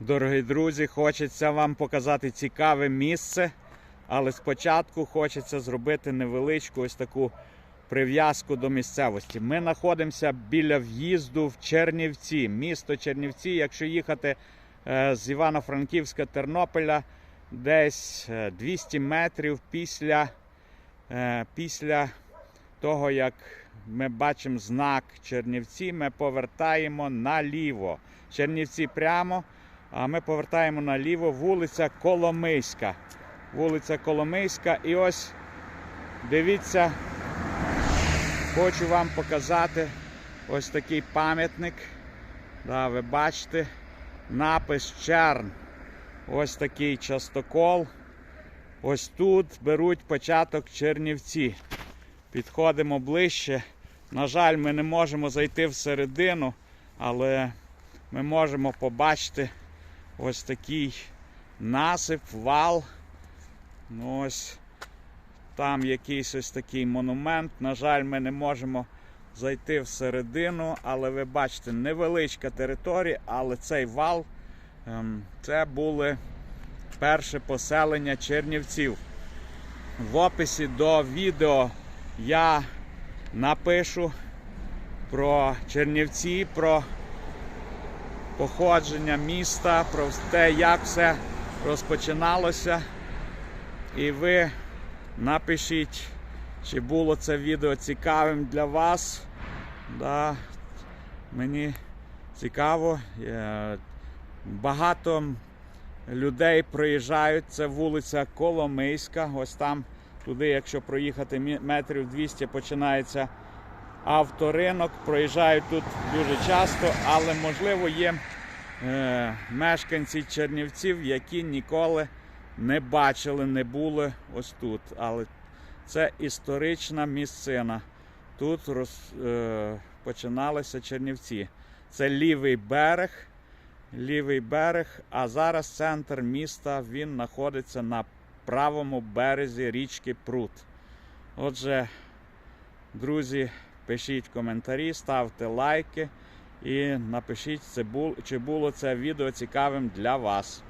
Дорогі друзі, хочеться вам показати цікаве місце, але спочатку хочеться зробити невеличку ось таку прив'язку до місцевості. Ми знаходимося біля в'їзду в Чернівці. Місто Чернівці, якщо їхати е, з Івано-Франківська Тернополя, десь е, 200 метрів після, е, після того, як ми бачимо знак Чернівці, ми повертаємо наліво. Чернівці прямо. А ми повертаємо наліво вулиця Коломийська. Вулиця Коломийська. І ось дивіться, хочу вам показати ось такий пам'ятник. Да, ви бачите, напис Черн. Ось такий частокол. Ось тут беруть початок Чернівці. Підходимо ближче. На жаль, ми не можемо зайти всередину, але ми можемо побачити ось такий насип, вал. Ну, ось там якийсь ось такий монумент. На жаль, ми не можемо зайти всередину, але ви бачите, невеличка територія, але цей вал ем, це були перше поселення чернівців. В описі до відео я напишу про Чернівці, про походження міста, про те, як все розпочиналося. І ви напишіть, чи було це відео цікавим для вас. Да, мені цікаво. Е, Багато людей проїжджають. Це вулиця Коломийська. Ось там, туди, якщо проїхати метрів 200, починається авторинок. Проїжджають тут дуже часто, але можливо є е, мешканці Чернівців, які ніколи не бачили, не були ось тут. Але це історична місцина. Тут роз, е, починалися Чернівці. Це лівий берег. Лівий берег, а зараз центр міста він знаходиться на правому березі річки Прут. Отже, друзі, пишіть коментарі, ставте лайки і напишіть, чи було це відео цікавим для вас.